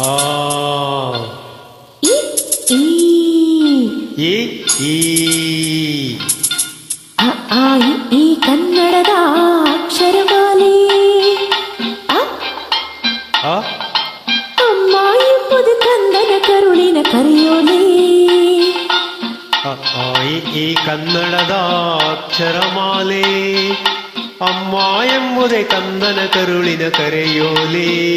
ಆ. ಈ ಈ. ಅ ಆ ಈ ಕನ್ನಡದ ಅಕ್ಷರಮಾಲೆ. ಅಮ್ಮ ಎಂಬುದು ಕಂದನ ಕರುಳಿನ ಕರೆಯೋಲೆ. ಈ ಕನ್ನಡದ ಅಕ್ಷರಮಾಲೆ. ಅಮ್ಮ ಎಂಬುದೇ ಕಂದನ ಕರುಳಿನ ಕರೆಯೋಲೆ.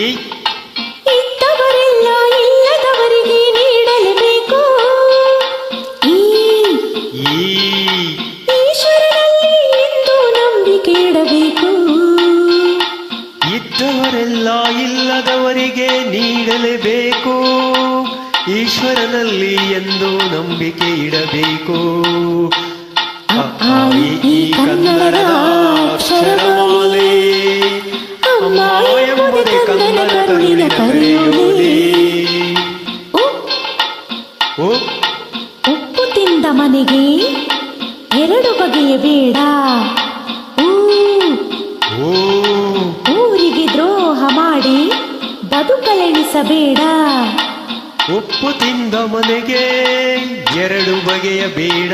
ಈ ಇದ್ದವರೆಲ್ಲ ಇಲ್ಲದವರಿಗೆ ನೀಡಲೇಬೇಕು. ಈ ಈ ಈಶ್ವರನಲ್ಲಿ ಎಂದು ನಂಬಿಕೆ ಇಡಬೇಕು. ಇದ್ದವರೆಲ್ಲ ಇಲ್ಲದವರಿಗೆ ನೀಡಲೇಬೇಕು. ಈಶ್ವರನಲ್ಲಿ ಎಂದು ನಂಬಿಕೆ ಇಡಬೇಕು. ಈ ಕನ್ನಡದ ಬೇಡ. ಊರಿಗೆ ದ್ರೋಹ ಮಾಡಿ ಬದುಕಲೆಣಿಸಬೇಡ. ಉಪ್ಪು ತಿಂದ ಮನೆಗೆ ಎರಡು ಬಗೆಯ ಬೇಡ.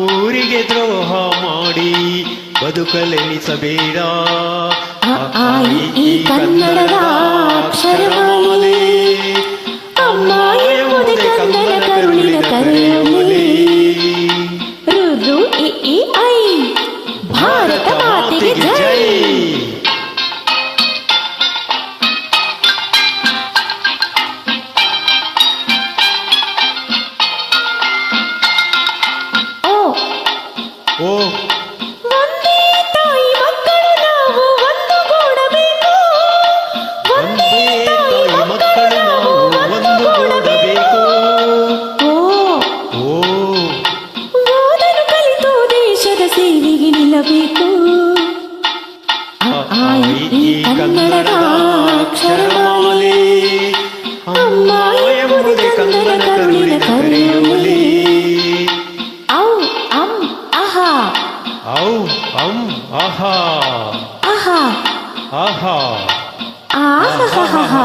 ಊರಿಗೆ ದ್ರೋಹ ಮಾಡಿ ಬದುಕಲೆಣಿಸಬೇಡ. ಕನ್ನಡದ ಅಕ್ಷರಮಾಲೆ ರು ರು ಇ ಇ ಐ ಭಾರತ ಮಾತೆಗೆ ಜೈ అక్షరమాలే అమ్మాయముడి కందన కరుణిన కరుణములే ఔ అం అహా. ఔ అం అహా. అహా. అహా. ఆహా